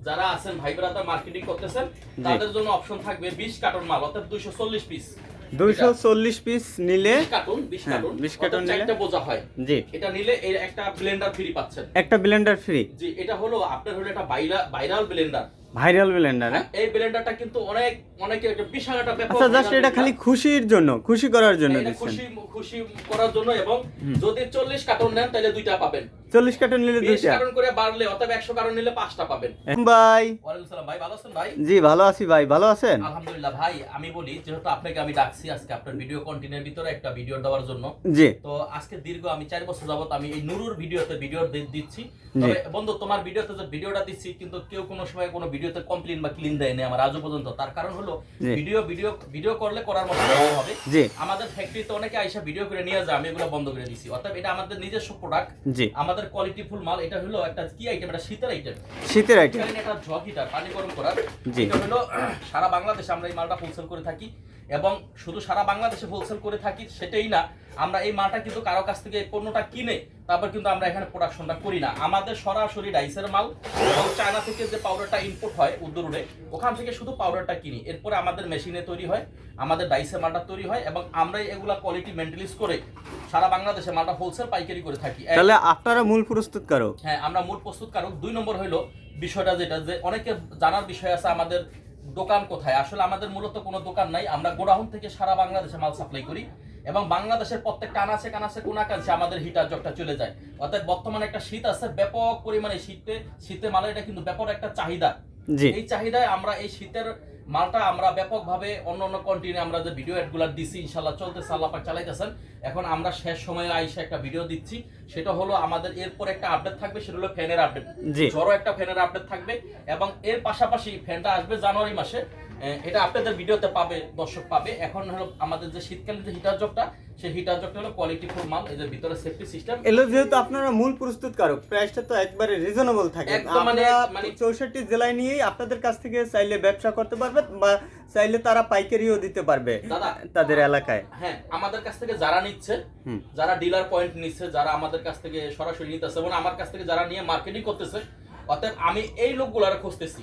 যারা আছেন ভাই ব্রাদার মার্কেটিং করতেছেন তাদের জন্য অপশন থাকবে 20 কার্টন মাল অর্থাৎ 240 পিস দুইশো চল্লিশ পিস নিলে 20 কার্টন 20 হ্যাঁ, কার্টন 20 কার্টন নিলে- একটা বোঝা হয়। জি। এটা নিলে এর একটা ব্লেন্ডার ফ্রি পাচ্ছেন। একটা ব্লেন্ডার ফ্রি জি এটা হলো আপনার হলো একটা ভাইরাল ব্লেন্ডার ভাইরাল ব্লেন্ডার এই ব্লেন্ডারটা কিন্তু অনেক অনেকে একটা বিশাল একটা ব্যাপক আচ্ছা জাস্ট এটা খালি খুশির জন্য খুশি করার জন্য দিচ্ছেন। খুশি খুশি করার জন্য এবং যদি চল্লিশ কার্টন নেন তাহলে দুইটা পাবেন। চল্লিশ কার্টন নিলে দুইটা? কার্টন করে বাড়লে অথবা একশো কার্টন নিলে পাঁচটা পাবেন। ভাই। ওয়ালাইকুম সালাম ভাই ভালো আছেন ভাই? জি ভালো আছি ভাই ভালো আছেন? আলহামদুলিল্লাহ ভাই আমি বলি যেহেতু আপনাকে আমি ডাকছি আজকে আপনার ভিডিও কন্টেন্টের ভিতরে একটা ভিডিও দেওয়ার জন্য জি। তো আজকে দীর্ঘ আমি চার বছর যাবত আমি এই নুরুর ভিডিওতে ভিডিও দিচ্ছি। তবে বন্ধু তোমার ভিডিওতে যে ভিডিওটা দিচ্ছি কিন্তু কেউ কোনো সময় কোনো ভিডিওতে কমপ্লেন বা ক্লিন দেয় না আমার আজও পর্যন্ত। তার কারণ হলো ভিডিও ভিডিও ভিডিও করলে করার মতো হবে। জি। আমাদের ফ্যাক্টরিতে অনেকে আইসা ভিডিও করে নিয়ে যায় আমি এগুলো বন্ধ করে দিছি। অর্থাৎ এটা আমাদের নিজস্ব প্রোডাক্ট জি। আমাদের কোয়ালিটি ফুল মাল। এটা হলো একটা কি আইটেম এটা শীতের আইটেম শীতের আইটেম একটা জগ হিটার পানি গরম করার। এটা হলো সারা বাংলাদেশে আমরা এই মালটা হোলসেল করে থাকি। এবং শুধু সারা বাংলাদেশে হোলসেল করে থাকি সেটাই না। আমরা এই মালটা কিন্তু কারও কাছ থেকে পণ্যটা কিনে তারপর কিন্তু আমরা এখানে প্রোডাকশনটা করি না। আমাদের সরাসরি রাইসের মাল এবং চায়না থেকে যে পাউডারটা ইম্পোর্ট হয় উদ্দরুড়ে ওখান থেকে শুধু পাউডারটা কিনি। এরপরে আমাদের মেশিনে তৈরি হয় আমাদের ডাইসের মালটা তৈরি হয় এবং আমরাই এগুলা কোয়ালিটি মেনটেলিস করে সারা বাংলাদেশে মালটা হোলসেল পাইকারি করে থাকি। তাহলে আপনারা মূল প্রস্তুতকারক হ্যাঁ আমরা মূল প্রস্তুতকারক দুই নম্বর হইল বিষয়টা যেটা যে অনেকে জানার বিষয় আছে আমাদের দোকান কোথায়। আসলে আমাদের মূলত কোনো দোকান নাই। আমরা গোডাউন থেকে সারা বাংলাদেশে মাল সাপ্লাই করি। এবং বাংলাদেশের প্রত্যেকটা আনাচে কানাচে কোনাকাঞ্চে আমাদের হিটার জগটা চলে যায়। অর্থাৎ বর্তমানে একটা শীত আছে ব্যাপক পরিমাণে শীতে শীতে মালের এটা কিন্তু ব্যাপক একটা চাহিদা। এই চাহিদায় আমরা এই শীতের মালটা আমরা ব্যাপকভাবে অন্য অন্য কন্টিনিউ আমরা যে ভিডিও অ্যাডগুলো দিচ্ছি ইনশাল্লাহ চলতেছে আল্লাহ পাক চালাইতেছেন। এখন আমরা শেষ সময়ে আইসে একটা ভিডিও দিচ্ছি। সেটা হলো আমাদের এরপর একটা আপডেট থাকবে সেটা হলো ফ্যানের আপডেট জি। বড় একটা ফ্যানের আপডেট থাকবে এবং এর পাশাপাশি ফ্যানটা আসবে জানুয়ারি মাসে। এটা আপনাদের ভিডিওতে পাবে দর্শক পাবে। এখন হলো আমাদের যে শীতকালীন যে হিটার জগটা সেই হিটার জগটা হলো কোয়ালিটি ফুল মাল এই যে ভিতরে সেফটি সিস্টেম এলো যেহেতু আপনারা মূল প্রস্তুতকারক প্রাইসটা তো একবারে রিজনেবল থাকে। মানে- মানে- চৌষট্টি জেলায় নিয়েই আপনাদের কাছ থেকে চাইলে ব্যবসা করতে পারবে বা চাইলে তারা পাইকারিও দিতে পারবে দাদা তাদের এলাকায়। হ্যাঁ আমাদের কাছ থেকে যারা নিচ্ছে যারা ডিলার পয়েন্ট নিচ্ছে যারা আমাদের কাছ থেকে সরাসরি নিতেছে এবং আমার কাছ থেকে যারা নিয়ে মার্কেটিং করতেছে অর্থাৎ আমি এই লোকগুলার খুঁজতেছি।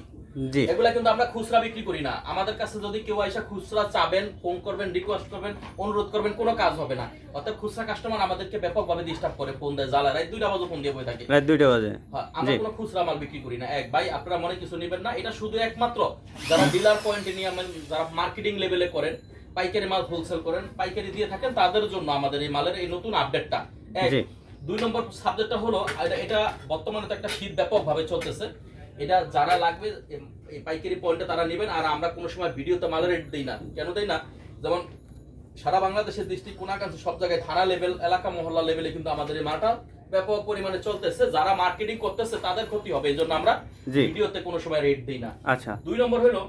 এগুলা কিন্তু আমরা খুচরা বিক্রি করি না। আমাদের কাছে যদি কেউ এসে খুচরা চাবেন ফোন করবেন রিকোয়েস্ট করবেন অনুরোধ করবেন কোনো কাজ হবে না। অর্থাৎ খুচরা কাস্টমার আমাদেরকে ব্যাপকভাবে ডিস্টার্ব করে ফোন দেয় জ্বালা রাত দুইটা বাজে ফোন দিয়ে বই থাকে। রাত দুইটা বাজে। হ্যাঁ, আমরা কোনো খুচরা মাল বিক্রি করি না। এক ভাই আপনারা মনে কিছু নেবেন না? এটা শুধু একমাত্র যারা ডিলার পয়েন্টে নিয়ে মানে যারা মার্কেটিং লেভেলে করেন পাইকারি মাল হোলসেল করেন পাইকারি দিয়ে থাকেন তাদের জন্য আমাদের এই মালের এই নতুন আপডেটটা এক দুই নম্বর সাবজেক্টটা হলো এটা- এটা বর্তমানে তো একটা শীত ব্যাপকভাবে চলতেছে। এটা যারা লাগবে পাইকারি পয়েন্টে তারা নেবেন আর আমরা কোনো সময় ভিডিওতে মালের রেট দিই না। কেন দেই না? যেমন সারা বাংলাদেশের দৃষ্টি কোনাকাঞ্চে সব জায়গায় থানা লেভেল এলাকা মহল্লা লেভেলে কিন্তু আমাদের এই মালটা ব্যাপক পরিমাণে চলতেছে। যারা মার্কেটিং করতেছে তাদের ক্ষতি হবে। এই জন্য আমরা। ভিডিওতে কোনো সময় রেট দিই না। আচ্ছা। দুই নম্বর হলো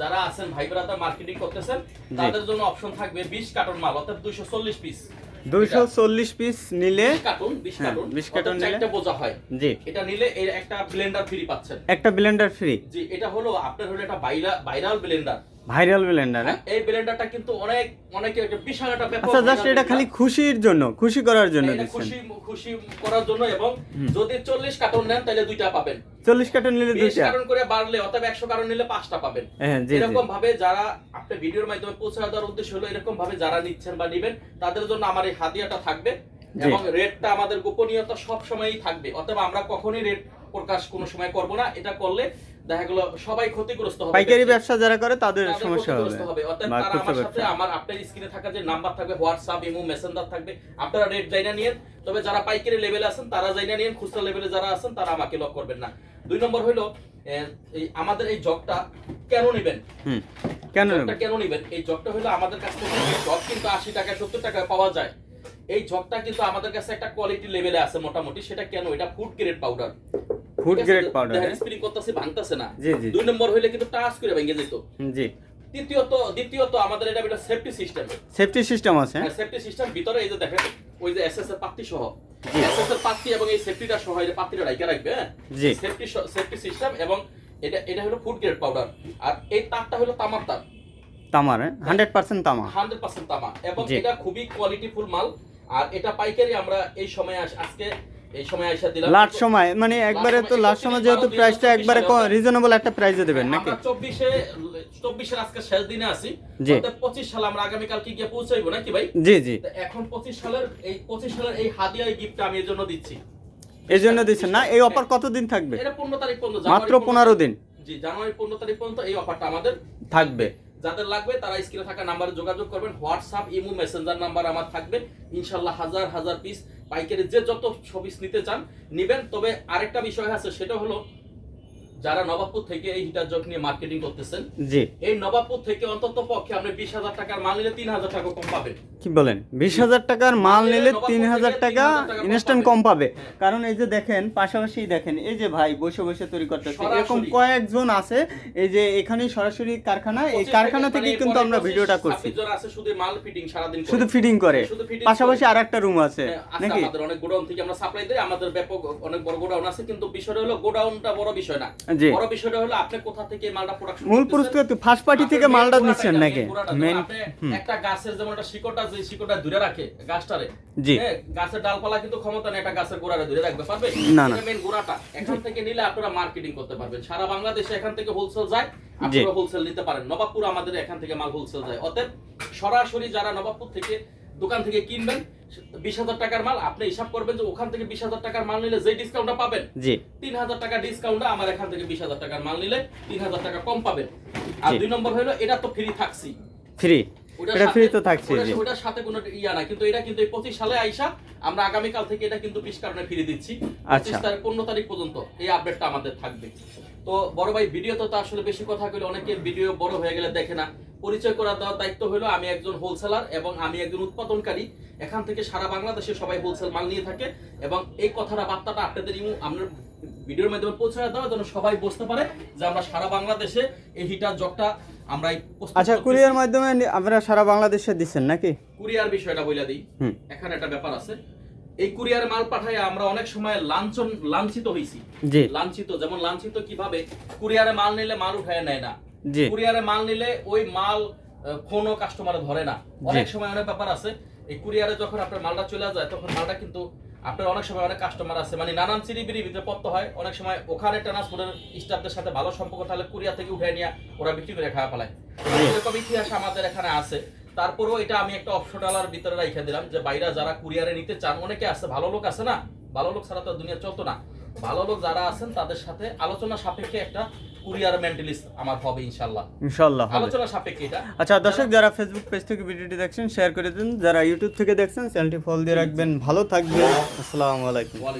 যারা আছেন ভাই ব্রাদার মার্কেটিং করতেছেন তাদের জন্য অপশন থাকবে 20 কার্টন মাল অর্থাৎ 240 পিস দুইশো চল্লিশ পিস নিলে 20 কার্টন 20 হ্যাঁ, কার্টন 20 নিলে- চারটা বোঝা হয়। জি। এটা নিলে এর একটা ব্লেন্ডার ফ্রি পাচ্ছেন। একটা ব্লেন্ডার ফ্রি জি এটা হলো আপনার হলো একটা ভাইরাল ব্লেন্ডার ভাইরাল ব্লেন্ডার এই ব্লেন্ডারটা কিন্তু অনেক অনেকে একটা বিশাল একটা ব্যাপক আচ্ছা জাস্ট এটা খালি খুশির জন্য খুশি করার জন্য দিচ্ছেন। খুশি খুশি করার জন্য এবং যদি চল্লিশ কার্টন নেন তাহলে দুইটা পাবেন। চল্লিশ কার্টন নিলে দুইটা? কার্টন করে বাড়লে অথবা একশো কার্টন নিলে পাঁচটা পাবেন। হ্যাঁ এরকম ভাবে যারা আপনি ভিডিওর মাধ্যমে পৌঁছে দেওয়ার উদ্দেশ্য হলো এরকম ভাবে যারা নিচ্ছেন বা নিবেন তাদের জন্য আমার এই হাদিয়াটা থাকবে। এবং রেটটা আমাদের গোপনীয়তা সব সময়ই থাকবে। অথবা আমরা কখনোই রেট প্রকাশ কোনো সময় করব না। এটা করলে দেখা গেল সবাই ক্ষতিগ্রস্ত হবে পাইকারি ব্যবসা যারা করে তাদের সমস্যা হবে। অর্থাৎ তারা আমার সাথে আমার আপনার স্ক্রিনে থাকা যে নাম্বার থাকবে হোয়াটসঅ্যাপ ইমো মেসেঞ্জার থাকবে আপনারা রেট জাইনা নিয়েন। তবে যারা পাইকারি লেভেলে আছেন তারা জাইনা নিয়েন। খুচরা লেভেলে যারা আছেন তারা আমাকে লক করবেন না। দুই নম্বর হলো এই আমাদের এই জগটা কেন নেবেন? কেন নেবেন? কেন নেবেন? এই জগটা হলো আমাদের কাছ থেকে জগ কিন্তু আশি টাকা সত্তর টাকায় পাওয়া যায়। এই জগটা কিন্তু আমাদের কাছে একটা কোয়ালিটি লেভেলে আছে মোটামুটি সেটা কেন? এটা food grade powder food grade powder spring করতেছে ভাঙতেছে না। জি জি। দুই নম্বর হইলে কিন্তু টাচ করে ভেঙে যেত। জি। তৃতীয়ত দ্বিতীয়ত আমাদের এটা একটা সেফটি সিস্টেম সেফটি সিস্টেম আছে হ্যাঁ? সেফটি সিস্টেম ভিতরে এই যে দেখেন ওই যে এসএস এর পাত্তি সহ। এসএস এর পাত্তি এবং এই সেফটিটা সহ এই পাত্তিটা রাইখা রাখবে হ্যাঁ? জি। সেফটি সেফটি সিস্টেম এবং এটা এটা হলো ফুড গ্রেড পাউডার আর এই তারটা হলো তামার তার। তামার হান্ড্রেড পার্সেন্ট তামা। হান্ড্রেড পার্সেন্ট তামা। এবং এটা খুবই কোয়ালিটিফুল মাল। আর এটা পাইকারি আমরা এই সময় আজকে এই সময় আইসা দিলাম। লাস্ট সময় মানে একবারে তো লাস্ট সময় যেহেতু প্রাইসটা একবারে রিজনেবল একটা প্রাইসে দেবেন নাকি? আজকে শেষ দিনে আছি। অর্থাৎ সালে আমরা আগামীকাল কি গিয়ে পৌঁছাইবো নাকি ভাই? জি জি। এখন পঁচিশ সালের এই পঁচিশ সালের এই হাদিয়া গিফটটা আমি এর জন্য দিচ্ছি। এই জন্য দিচ্ছেন না? এই অফার কতদিন থাকবে? এটা পনেরো তারিখ পর্যন্ত মাত্র জানুয়ারি 15 দিন। জি জানুয়ারি পনেরো তারিখ পর্যন্ত এই অফারটা আমাদের থাকবে। যাদের লাগবে তারা স্ক্রিনে থাকা নাম্বারে যোগাযোগ করবেন। হোয়াটসঅ্যাপ, ইমো, মেসেঞ্জার নাম্বার আমার থাকবে। ইনশাল্লাহ হাজার হাজার পিস পাইকারি যে যত ছবি নিতে চান, নেবেন। তবে আরেকটা বিষয় আছে, সেটা হলো যারা নবাবপুর থেকে এই হিটার জগ নিয়ে মার্কেটিং করতেছেন জি। এই নবাবপুর থেকে অন্তত পক্ষে আপনি বিশ হাজার টাকার মাল নিলে তিন হাজার টাকা কম পাবেন। কি বলেন? বিশ হাজার টাকার মাল নিলে তিন হাজার 3000 টাকা ইনস্ট্যান্ট কম পাবে। হ্যাঁ। কারণ এই যে দেখেন পাশাপাশি দেখেন এই যে ভাই বসে বসে তৈরি করতেছে। এরকম কয়েকজন আছে এই যে এখানেই সরাসরি কারখানা এই কারখানা থেকে- মানে কিন্তু আমরা ভিডিওটা করছি। শুধু মাল ফিটিং সারাদিন করে। শুধু ফিডিং করে। পাশাপাশি। আর একটা রুম আছে নাকি? আমাদের অনেক গোডাউন থেকে আমরা সাপ্লাই দেই আমাদের ব্যাপক অনেক বড় গোডাউন আছে কিন্তু বিষয়টা হলো গোডাউনটা বড় বিষয় না। বড় বিষয়টা হলো আপনি কোথা থেকে মালটা প্রোডাকশন মূল পুরস্কার ফার্স্ট পার্টি থেকে মালটা নিচ্ছেন নাকি? মেন একটা গাছের যেমন একটা শিকড়টা যে শিকড়টা দূরে রাখে গাছটারে জি। হ্যাঁ, গাছের ডালপালা কিন্তু ক্ষমতা নেই একটা গাছের দূরে রাখবে পারবে? না, না। মেন গোড়াটা। এখান থেকে নিলে আপনারা মার্কেটিং করতে পারবেন। সারা বাংলাদেশে এখান থেকে হোলসেল যায় আপনারা হোলসেল নিতে পারেন। নবাবপুর আমাদের এখান থেকে মাল হোলসেল যায়। অতএব সরাসরি যারা নবাবপুর থেকে দোকান থেকে কিনবেন বিশ হাজার টাকার মাল আপনি হিসাব করবেন যে ওখান থেকে বিশ হাজার টাকার মাল নিলে যে ডিসকাউন্টটা পাবেন জি। তিন হাজার টাকা ডিসকাউন্ট আমার এখান থেকে বিশ হাজার টাকার মাল নিলে তিন হাজার টাকা কম পাবেন। আর দুই নম্বর হলো এটা তো ফ্রি থাকছি। ফ্রি এটা ফ্রি তো থাকছে ওটার- জি। ওটার সাথে কোনো ইয়া না কিন্তু এটা কিন্তু এই পঁচিশ সালে আইসা আমরা আগামীকাল থেকে এটা কিন্তু বিশ কারণে ফিরে দিচ্ছি। আচ্ছা। পঁচিশ তারিখ পনেরো তারিখ পর্যন্ত এই আপডেটটা আমাদের থাকবে। তো বড় ভাই ভিডিও তো আসলে বেশি কথা কইলে অনেকে ভিডিও বড় হয়ে গেলে দেখে না। পরিচয় করা দেওয়ার দায়িত্ব হলো আমি একজন হোলসেলার এবং আমি একজন উৎপাদনকারী। এখান থেকে সারা বাংলাদেশে সবাই হোলসেল মাল নিয়ে থাকে এবং এই কথাটা বার্তাটা আপনাদের আপনার ভিডিওর মাধ্যমে পৌঁছে দেওয়া যেন সবাই বুঝতে পারে যে আমরা সারা বাংলাদেশে এই হিটার জগটা আমরা আচ্ছা কুরিয়ার মাধ্যমে আপনারা সারা বাংলাদেশে দিচ্ছেন নাকি? কুরিয়ার বিষয়টা বইলা দিই। এখানে একটা ব্যাপার আছে। এই কুরিয়ার মাল পাঠায় আমরা অনেক সময় লাঞ্ছন লাঞ্ছিত হইছি। লাঞ্ছিত যেমন লাঞ্ছিত কীভাবে? কুরিয়ারে মাল নিলে মাল উঠায় নেয় না। কুরিয়ারে মাল নিলে ওই মাল ফোনও কাস্টমারে ধরে না। অনেক সময় অনেক ব্যাপার আছে। এই কুরিয়ারে যখন আপনার মালটা চলে যায় তখন মালটা কিন্তু আপনার অনেক সময় অনেক কাস্টমার আছে। মানে নানান চিরিবিরি ভিতরে পত্ত হয়। অনেক সময় ওখানে ট্রান্সপোর্টের স্টাফদের সাথে ভালো সম্পর্ক কুরিয়ার থেকে উঠে নিয়ে ওরা বিক্রি করে খাওয়া ফেলায় এরকম ইতিহাস আমাদের এখানে আছে। তারপরেও এটা আমি একটা অপশনালার ভিতরে রেখে দিলাম যে বাইরা যারা কুরিয়ারে নিতে চান অনেকে আছে ভালো লোক আছে না? ভালো লোক ছাড়া তো দুনিয়া চলতো না। ভালো লোক যারা আছেন তাদের সাথে আলোচনা সাপেক্ষে একটা কুরিয়ার মেন্টালিস্ট আমার হবে আলোচনা সাপেক্ষে এটা। আচ্ছা দর্শক যারা ফেসবুক পেজ থেকে ভিডিওটি দেখছেন শেয়ার করে দিন। যারা ইউটিউব থেকে দেখছেন চ্যানেলটি ফলো দিয়ে রাখবেন। ভালো থাকবেন। আসসালামু আলাইকুম।